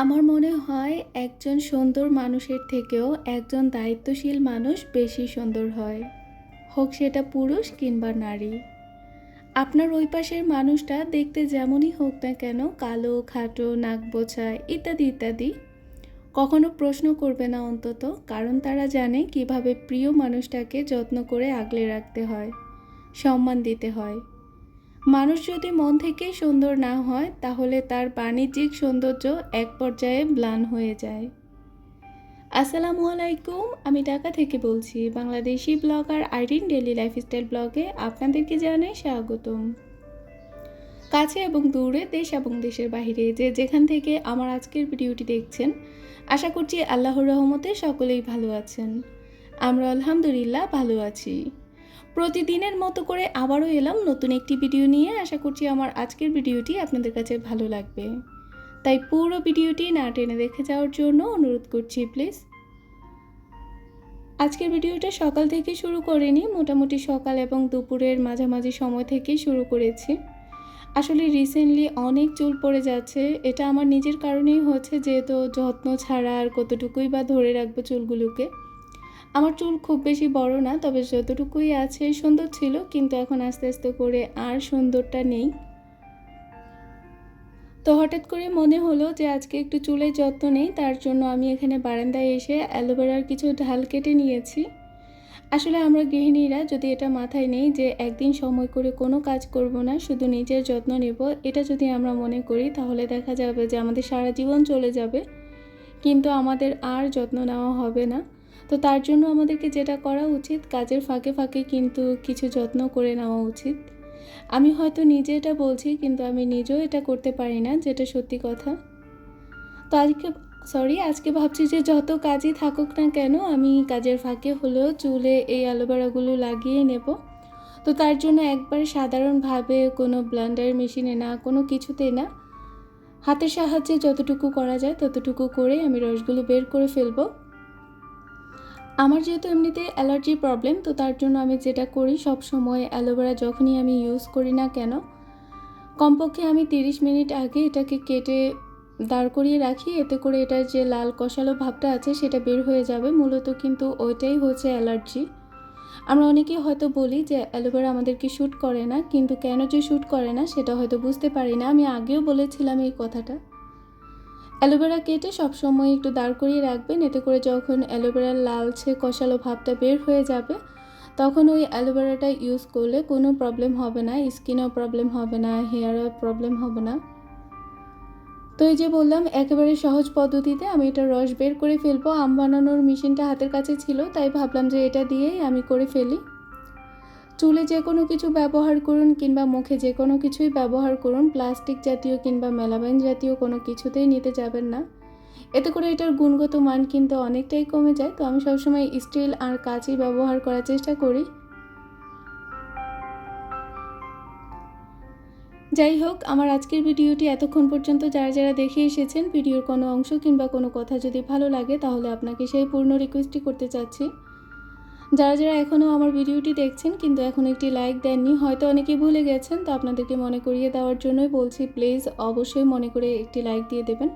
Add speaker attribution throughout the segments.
Speaker 1: আমার মনে হয় একজন সুন্দর মানুষের থেকেও একজন দায়িত্বশীল মানুষ বেশি সুন্দর হয়। হোক সেটা পুরুষ কিংবা নারী। আপনার ওই পাশের মানুষটা দেখতে যেমনই হোক না কেন, কালো, খাটো, নাক বোছা ইত্যাদি ইত্যাদি। কখনো প্রশ্ন করবে না অন্তত, কারণ তারা জানে কীভাবে প্রিয় মানুষটাকে যত্ন করে আগলে রাখতে হয়, সম্মান দিতে হয়। মানুষ যদি মন থেকেই সুন্দর না হয়, তাহলে তার বাণিজ্যিক সৌন্দর্য এক পর্যায়ে ম্লান হয়ে যায়। আসসালামু আলাইকুম, আমি ঢাকা থেকে বলছি, Bangladeshi blogger Irin daily lifestyle ব্লগে আপনাদেরকে জানাই স্বাগতম। কাছে এবং দূরে দেশ এবং দেশের বাইরে যে যেখান থেকে আমার আজকের ভিডিওটি দেখছেন, আশা করছি আল্লাহর রহমতে সকলেই ভালো আছেন। আমরা আলহামদুলিল্লাহ ভালো আছি। প্রতিদিনের মতো করে আবারও এলাম নতুন একটি ভিডিও নিয়ে। আশা করছি আমার আজকের ভিডিওটি আপনাদের কাছে ভালো লাগবে। তাই পুরো ভিডিওটি না টেনে দেখে যাওয়ার জন্য অনুরোধ করছি, প্লিজ। আজকের ভিডিওটা সকাল থেকে শুরু করিনি, মোটামুটি সকাল এবং দুপুরের মাঝামাঝি সময় থেকেই শুরু করেছি। আসলে রিসেন্টলি অনেক চুল পড়ে যাচ্ছে, এটা আমার নিজের কারণেই হচ্ছে যেহেতু যত্ন ছাড়া আর কতটুকুই বা ধরে রাখব চুলগুলোকে। আমার চুল খুব বেশি বড় না, তবে যতটুকুই আছে সুন্দর ছিল, কিন্তু এখন আস্তে আস্তে করে আর সুন্দরটা নেই। তো হঠাৎ করে মনে হলো যে আজকে একটু চুলের যত্ন নেই, তার জন্য আমি এখানে বারান্দায় এসে অ্যালোভেরার কিছু ঢাল কেটে নিয়েছি। আসলে আমরা গৃহিণীরা যদি এটা মাথায় নেই যে একদিন সময় করে কোনো কাজ করব না, শুধু নিজের যত্ন নেব, এটা যদি আমরা মনে করি, তাহলে দেখা যাবে যে আমাদের সারা জীবন চলে যাবে। কিন্তু আমাদের আর যত্ন নেওয়া হবে না। তো তার জন্য আমাদেরকে যেটা করা উচিত, কাজের ফাঁকে ফাঁকে কিন্তু কিছু যত্ন করে নেওয়া উচিত। আমি হয়তো নিজে এটা বলছি, কিন্তু আমি নিজেও এটা করতে পারি না, যেটা সত্যি কথা। তো আজকে সরি আজকে ভাবছি যে যত কাজই থাকুক না কেন, আমি কাজের ফাঁকে হলেও চুলে এই অ্যালোভেরাগুলো লাগিয়ে নেব। তো তার জন্য একবার সাধারণভাবে কোনো ব্লান্ডার মেশিনে না, কোনো কিছুতে না, হাতের সাহায্যে যতটুকু করা যায় ততটুকু করে আমি রসগুলো বের করে ফেলব। আমার যেহেতু এমনিতে অ্যালার্জি প্রবলেম, তো তার জন্য আমি যেটা করি সব সময় অ্যালোভেরা যখনই আমি ইউজ করি না কেন, কমপক্ষে আমি তিরিশ মিনিট আগে এটাকে কেটে দাঁড় করিয়ে রাখি, এতে করে এটার যে লাল কষালো ভাবটা আছে সেটা বের হয়ে যাবে। মূলত কিন্তু ওইটাই হচ্ছে অ্যালার্জি। আমরা অনেকেই হয়তো বলি যে অ্যালোভেরা আমাদেরকে শ্যুট করে না, কিন্তু কেন যে শ্যুট করে না সেটা হয়তো বুঝতে পারি না। আমি আগেও বলেছিলাম এই কথাটা। অ্যালোভেরা কেটে সবসময় একটু দাঁড় করিয়ে রাখবেন। এতে করে যখন অ্যালোভেরার লালচে, কষালো ভাবটা বের হয়ে যাবে, তখন ওই অ্যালোভেরাটা ইউজ করলে কোনো প্রবলেম হবে না স্কিনেও প্রবলেম হবে না হেয়ারও প্রবলেম হবে না। তো এই যে বললাম, একেবারে সহজ পদ্ধতিতে আমি এটা রস বের করে ফেলব। আম বানানোর মেশিনটা হাতের কাছে ছিল, তাই ভাবলাম যে এটা দিয়েই আমি করে ফেলি। চুলে যে কোনো কিছু ব্যবহার করুন কিংবা মুখে যে কোনো কিছুই ব্যবহার করুন, প্লাস্টিক জাতীয় কিংবা মেলাবাইন জাতীয় কোনো কিছুতেই নিতে যাবেন না। এতে করে এটার গুণগত মান কিন্তু অনেকটাই কমে যায়। তো আমি সবসময় স্টিল আর কাঁচই ব্যবহার করার চেষ্টা করি। যাই হোক, আমার আজকের ভিডিওটি এতক্ষণ পর্যন্ত যারা যারা দেখে এসেছেন, ভিডিওর কোনো অংশ কিংবা কোনো কথা যদি ভালো লাগে, তাহলে আপনাকে সেই পূর্ণ রিকোয়েস্টই করতে চাচ্ছি। যারা যারা এখনও আমার ভিডিওটি দেখছেন কিন্তু এখন একটি লাইক দেননি, হয়তো অনেকেই ভুলে গেছেন, তো আপনাদেরকে মনে করিয়ে দেওয়ার জন্যই বলছি প্লিজ অবশ্যই মনে করে একটি লাইক দিয়ে দেবেন।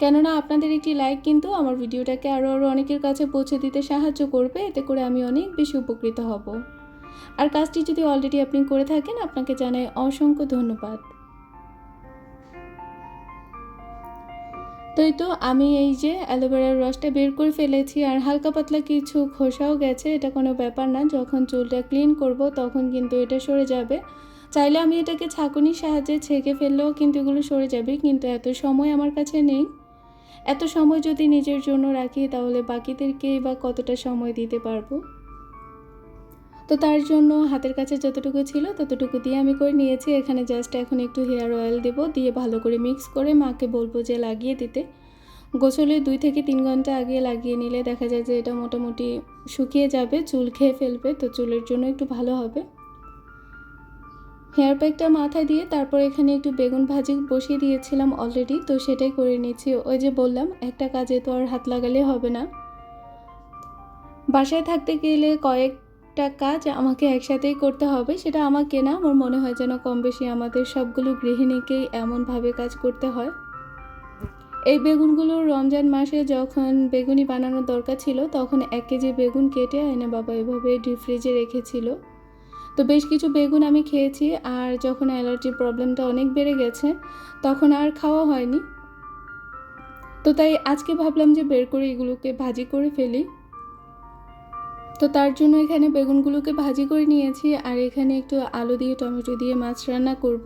Speaker 1: কেননা আপনাদের একটি লাইক কিন্তু আমার ভিডিওটাকে আরও আরও অনেকের কাছে পৌঁছে দিতে সাহায্য করবে, এতে করে আমি অনেক বেশি উপকৃত হব। আর কাজটি যদি অলরেডি আপনি করে থাকেন, আপনাকে জানাই অসংখ্য ধন্যবাদ। তো তো আমি এই যে অ্যালোভেরার রসটা বের করে ফেলেছি আর হালকা পাতলা কিছু খোসাও গেছে, এটা কোনো ব্যাপার না। যখন চুলটা ক্লিন করব তখন কিন্তু এটা সরে যাবে। চাইলে আমি এটাকে ছাঁকুনির সাহায্যে ছেঁকে ফেললেও কিন্তু এগুলো সরে যাবে, কিন্তু এত সময় আমার কাছে নেই। এত সময় যদি নিজের জন্য রাখি তাহলে বাকিদেরকেই বা কতটা সময় দিতে পারব? তো তার জন্য হাতের কাছে যতটুকু ছিল ততটুকু দিয়ে আমি করে নিয়েছি। এখানে জাস্ট এখন একটু হেয়ার অয়েল দেব, দিয়ে ভালো করে মিক্স করে মাকে বলব যে লাগিয়ে দিতে। গোসলে দুই থেকে তিন ঘণ্টা আগে লাগিয়ে নিলে দেখা যায় যে এটা মোটামুটি শুকিয়ে যাবে, চুল খেয়ে ফেলবে, তো চুলের জন্য একটু ভালো হবে। হেয়ার প্যাকটা মাথায় দিয়ে তারপর এখানে একটু বেগুন ভাজি বসিয়ে দিয়েছিলাম অলরেডি তো সেটাই করে নিচ্ছি। ওই যে বললাম, একটা কাজে তো আর হাত লাগালে হবে না। বাসায় থাকতে গেলে কয়েক একটা কাজ আমাকে একসাথেই করতে হবে, সেটা আমাকে না, আমার মনে হয় যেন কম বেশি আমাদের সবগুলো গৃহিণীকেই এমনভাবে কাজ করতে হয়। এই বেগুনগুলো রমজান মাসে যখন বেগুনি বানানোর দরকার ছিল, তখন এক কেজি বেগুন কেটে এনে বাবা এভাবে ডিপ ফ্রিজে রেখেছিল। তো বেশ কিছু বেগুন আমি খেয়েছি, আর যখন অ্যালার্জির প্রবলেমটা অনেক বেড়ে গেছে, তখন আর খাওয়া হয়নি। তো তাই আজকে ভাবলাম যে বের করে এগুলোকে ভাজি করে ফেলি। তো তার জন্য এখানে বেগুনগুলোকে ভাজি করে নিয়েছি আর এখানে একটু আলু দিয়ে, টমেটো দিয়ে মাছ রান্না করব।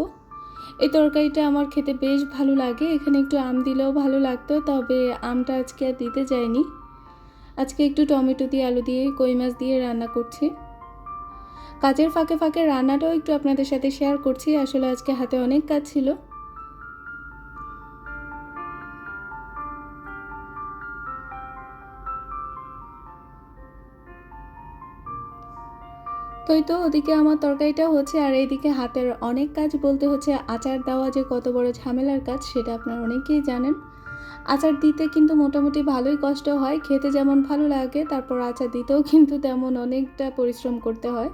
Speaker 1: এই তরকারিটা আমার খেতে বেশ ভালো লাগে। এখানে একটু আম দিলেও ভালো লাগতো, তবে আমটা আজকে আর দিতে যায়নি। আজকে একটু টমেটো দিয়ে, আলু দিয়ে, কই মাছ দিয়ে রান্না করছি। কাজের ফাঁকে ফাঁকে রান্নাটাও একটু আপনাদের সাথে শেয়ার করছি। আসলে আজকে হাতে অনেক কাজ ছিল। তো এই তো ওদিকে আমার তরকারিটা হচ্ছে, আর এইদিকে হাতের অনেক কাজ বলতে হচ্ছে। আচার দেওয়া যে কত বড় ঝামেলার কাজ, সেটা আপনারা অনেকেই জানেন। আচার দিতে কিন্তু মোটামুটি ভালোই কষ্ট হয়, খেতে যেমন ভালো লাগে, তারপর আচার দিতেও কিন্তু তেমন অনেকটা পরিশ্রম করতে হয়।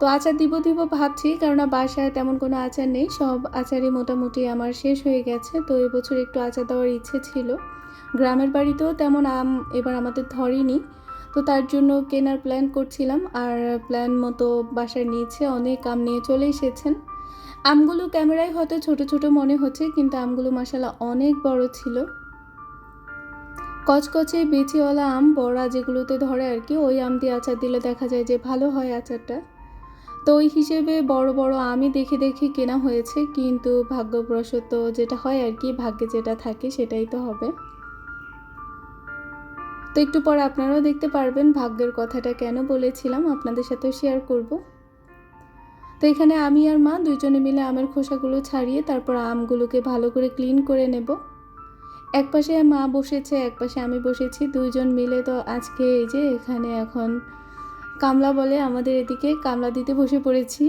Speaker 1: তো আচার দিব দিব ভাবছি, কেননা বাসায় তেমন কোনো আচার নেই, সব আচারই মোটামুটি আমার শেষ হয়ে গেছে। তো এবছর একটু আচার দেওয়ার ইচ্ছে ছিল। গ্রামের বাড়িতেও তেমন আম এবার আমাদের ধরেনি। তো তার জন্য কেনার প্ল্যান করছিলাম আর প্ল্যান মতো বাসায় নিয়েছে অনেক আম নিয়ে চলে এসেছেন। আমগুলো ক্যামেরায় হয়তো ছোট ছোট মনে হচ্ছে, কিন্তু আমগুলো মশালা অনেক বড় ছিল। কচকচে বেচিওয়ালা আম বড়া যেগুলোতে ধরে আর কি, ওই আম দিয়ে আচার দিলে দেখা যায় যে ভালো হয় আচারটা। তো ওই হিসেবে বড় বড় আমি দেখে দেখে কেনা হয়েছে, কিন্তু ভাগ্যবশত যেটা হয় আর কি, ভাগ্যে যেটা থাকে সেটাই তো হবে। তো একটু পর আপনারাও দেখতে পারবেন ভাগ্যের কথাটা কেন বলেছিলাম, আপনাদের সাথেও শেয়ার করব। তো এখানে আমি আর মা দুইজনে মিলে আমের খোসাগুলো ছাড়িয়ে তারপর আমগুলোকে ভালো করে ক্লিন করে নেব। এক পাশে মা বসেছে এক পাশে আমি বসেছি, দুইজন মিলে তো আজকে এই যে এখানে এখন কামলা বলে আমাদের এদিকে কামলা দিতে বসে পড়েছি।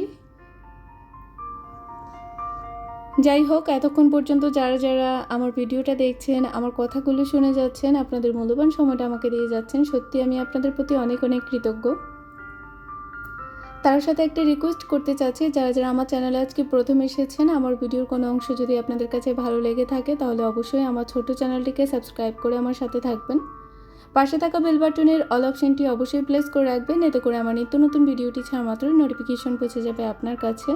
Speaker 1: যাই হোক, এতক্ষণ পর্যন্ত যারা যারা আমার ভিডিওটা দেখছেন, আমার কথাগুলো শুনে যাচ্ছেন, আপনাদের মূল্যবান সময়টা আমাকে দিয়ে যাচ্ছেন, সত্যি আমি আপনাদের প্রতি অনেক অনেক কৃতজ্ঞ। তার সাথে একটা রিকোয়েস্ট করতে চাচ্ছি, যারা যারা আমার চ্যানেলে আজকে প্রথম এসেছেন, আমার ভিডিওর কোনো অংশ যদি আপনাদের কাছে ভালো লেগে থাকে, তাহলে অবশ্যই আমার ছোট চ্যানেলটিকে সাবস্ক্রাইব করে আমার সাথে থাকবেন। পাশে থাকা বেল বাটনের অল অপশনটি অবশ্যই প্লেস করে রাখবেন, এতে করে আমার নিত্য নতুন ভিডিওটি ছাড়া মাত্র নোটিফিকেশন পৌঁছে যাবে আপনার কাছে।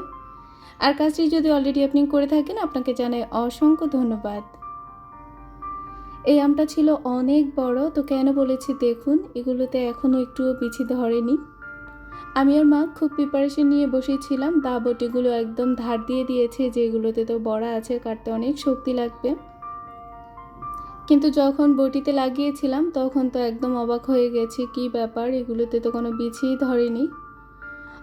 Speaker 1: আর কাজটি যদি অলরেডি আপনি করে থাকেন, আপনাকে জানাই অসংখ্য ধন্যবাদ। এই আমটা ছিল অনেক বড়, তো কেন বলেছি দেখুন, এগুলোতে এখনও একটু বিছি ধরেনি। আমি আর মা খুব প্রিপারেশন নিয়ে বসেছিলাম, দা বটিগুলো একদম ধার দিয়ে দিয়েছে, যেগুলোতে তো বড়া আছে, কাটতে অনেক শক্তি লাগবে। কিন্তু যখন বটিতে লাগিয়েছিলাম, তখন তো একদম অবাক হয়ে গেছি, কি ব্যাপার, এগুলোতে তো কোনো বিছিই ধরেনি।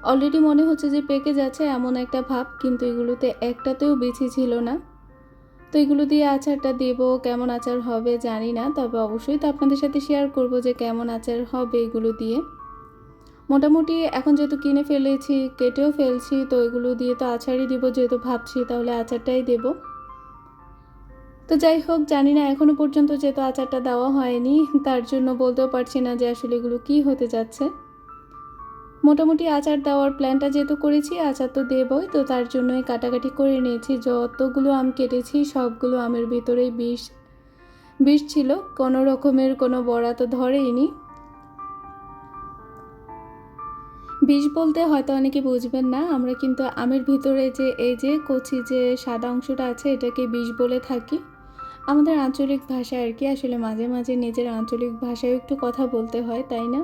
Speaker 1: অলরেডি মনে হচ্ছে যে পেকে যাচ্ছে এমন একটা ভাব, কিন্তু এগুলোতে একটাতেও বিছি ছিল না। তো এগুলো দিয়ে আচারটা দেবো, কেমন আচার হবে জানি না, তবে অবশ্যই তো আপনাদের সাথে শেয়ার করব যে কেমন আচার হবে এগুলো দিয়ে। মোটামুটি এখন যেহেতু কিনে ফেলেছি, কেটেও ফেলছি, তো এগুলো দিয়ে তো আচারই দিব, যেহেতু ভাবছি তাহলে আচারটাই দেব। তো যাই হোক, জানি না এখনও পর্যন্ত যেহেতু আচারটা দেওয়া হয়নি, তার জন্য বলতেও পারছি না যে আসলে এগুলো কী হতে যাচ্ছে। মোটামুটি আচার দেওয়ার প্ল্যানটা যেহেতু করেছি, আচার তো দেবই, তো তার জন্যই কাটাকাটি করে নিয়েছি। যতগুলো আম কেটেছি, সবগুলো আমের ভিতরেই বিষ বিষ ছিল। কোনো রকমের কোনো বড়া তো ধরেইনি। বিষ বলতে হয়তো অনেকে বুঝবেন না, আমরা কিন্তু আমের ভিতরে যে, এই যে কচি যে সাদা অংশটা আছে, এটাকে বিষ বলে থাকি। আমাদের আঞ্চলিক ভাষা আর কি, আসলে মাঝে মাঝে নিজের আঞ্চলিক ভাষায় একটু কথা বলতে হয়, তাই না?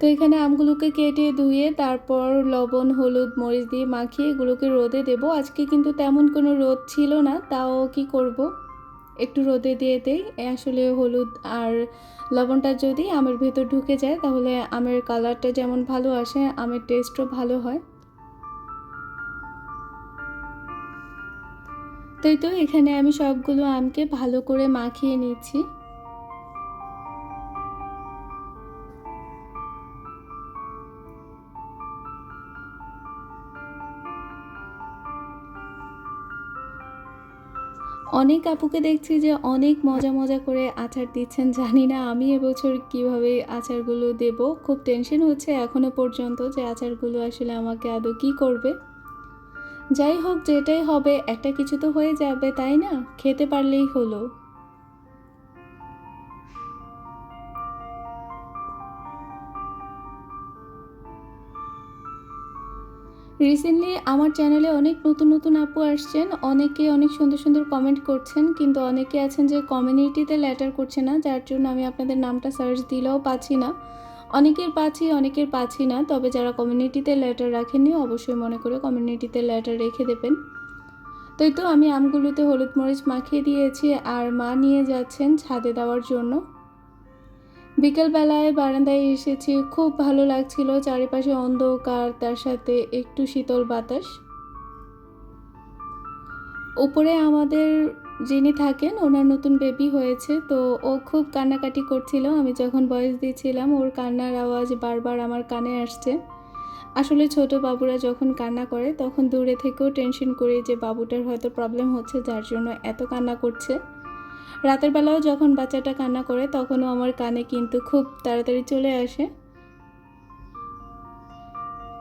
Speaker 1: তো এখানে আমগুলোকে কেটে ধুয়ে তারপর লবণ, হলুদ, মরিচ দিয়ে মাখিয়ে এগুলোকে রোদে দেব। আজকে কিন্তু তেমন কোনো রোদ ছিল না, তাও কি করব? একটু রোদে দিয়ে দেই। আসলে হলুদ আর লবণটা যদি আমের ভেতর ঢুকে যায়, তাহলে আমের কালারটা যেমন ভালো আসে, আমের টেস্টও ভালো হয়। তাই তো, এখানে আমি সবগুলো আমকে ভালো করে মাখিয়ে নিচ্ছি। অনেক আপুকে দেখছি যে অনেক মজা মজা করে আচার দিচ্ছেন। জানি না আমি এবছর কীভাবে আচারগুলো দেব। খুব টেনশন হচ্ছে এখনও পর্যন্ত যে আচারগুলো আসলে আমাকে আদৌ কী করবে। যাই হোক, যেটাই হবে, একটা কিছু তো হয়ে যাবে, তাই না? খেতে পারলেই হলো। রিসেন্টলি আমার চ্যানেলে অনেক নতুন নতুন আপু আসছেন, অনেকে অনেক সুন্দর সুন্দর কমেন্ট করছেন, কিন্তু অনেকে আছেন যে কমিউনিটিতে লেটার করছে না, যার জন্য আমি আপনাদের নামটা সার্চ দিলেও পাচ্ছি না। অনেকের পাচ্ছি অনেকের পাচ্ছি না, তবে যারা কমিউনিটিতে লেটার রাখেননি, অবশ্যই মনে করে কমিউনিটিতে লেটার রেখে দেবেন। তো এই তো আমি আমগুলোতে হলুদ মরিচ মাখিয়ে দিয়েছি, আর মা নিয়ে যাচ্ছেন ছাদে দেওয়ার জন্য। বিকেলবেলায় বারান্দায় এসেছি। খুব ভালো লাগছিল। চারিপাশে অন্ধকার, তার সাথে একটু শীতল বাতাস। উপরে আমাদের যিনি থাকেন, ওনার নতুন বেবি হয়েছে, তো ও খুব কান্নাকাটি করছিল। আমি যখন বয়স দিয়েছিলাম, ওর কান্নার আওয়াজ বারবার আমার কানে আসছে। আসলে ছোট বাবুরা যখন কান্না করে, তখন দূরে থেকেও টেনশন করি যে, বাবুটার হয়তো প্রবলেম হচ্ছে, যার জন্য এত কান্না করছে। রাতের বেলাও যখন বাচ্চাটা কান্না করে, তখনও আমার কানে কিন্তু খুব তাড়াতাড়ি চলে আসে।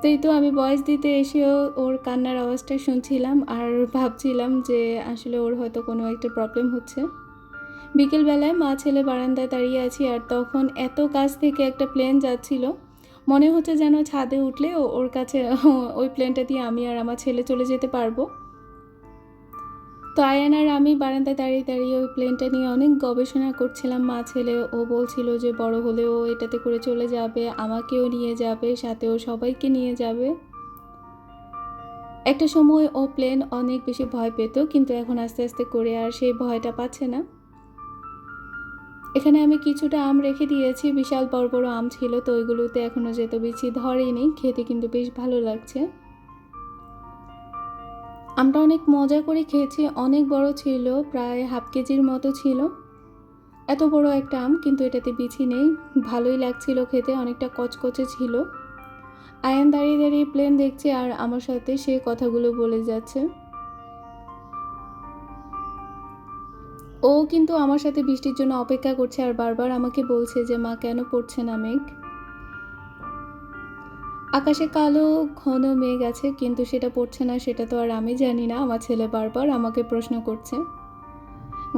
Speaker 1: তাই তো আমি বয়স দিতে এসেও ওর কান্নার আওয়াজটা শুনছিলাম আর ভাবছিলাম যে আসলে ওর হয়তো কোনো একটা প্রবলেম হচ্ছে। বিকেলবেলায় মা ছেলে বারান্দায় দাঁড়িয়ে আছি আর তখন এত কাছ থেকে একটা প্লেন যাচ্ছিল। মনে হচ্ছে যেন ছাদে উঠলে ওর কাছে ওই প্লেনটা দিয়ে আমি আর আমার ছেলে চলে যেতে পারব। তো আয়ান আর আমি বারান্দায় দাঁড়িয়ে দাঁড়িয়ে ওই প্লেনটা নিয়ে অনেক গবেষণা করছিলাম। মা ছেলে, ও বলছিল যে বড় হলে ও এটাতে করে চলে যাবে, আমাকেও নিয়ে যাবে, সাথে ও সবাইকে নিয়ে যাবে। একটা সময় ও প্লেন অনেক বেশি ভয় পেত, কিন্তু এখন আস্তে আস্তে করে আর সেই ভয়টা পাচ্ছে না। এখানে আমি কিছুটা আম রেখে দিয়েছি, বিশাল বড় বড় আম ছিল, তো ওইগুলোতে এখনও যেত বেশি ধরেনি, খেতে কিন্তু বেশ ভালো লাগছে। আমটা অনেক মজা করে খেয়েছি, অনেক বড় ছিল, প্রায় হাফ কেজির মতো ছিল। এত বড় একটা আম, কিন্তু এটাতে বিছি নেই। ভালোই লাগছিল খেতে, অনেকটা কচকচে ছিল। আয়ান দাঁড়িয়ে দাঁড়িয়ে প্লেন দেখছে, আর আমার সাথে সে কথাগুলো বলে যাচ্ছে। ও কিন্তু আমার সাথে বৃষ্টির জন্য অপেক্ষা করছে আর বারবার আমাকে বলছে যে, মা, কেন পড়ছে না মেঘ? আকাশে কালো, ঘন মেঘ আছে, কিন্তু সেটা পড়ছে না, সেটা তো আর আমি জানি না। আমার ছেলে বারবার আমাকে প্রশ্ন করছে।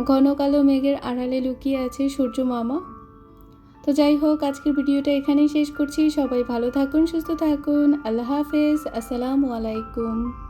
Speaker 1: ঘন কালো মেঘের আড়ালে লুকিয়ে আছে সূর্য মামা। তো যাই হোক, আজকের ভিডিওটা এখানেই শেষ করছি। সবাই ভালো থাকুন, সুস্থ থাকুন। আল্লাহ হাফেজ। আসসালামু আলাইকুম।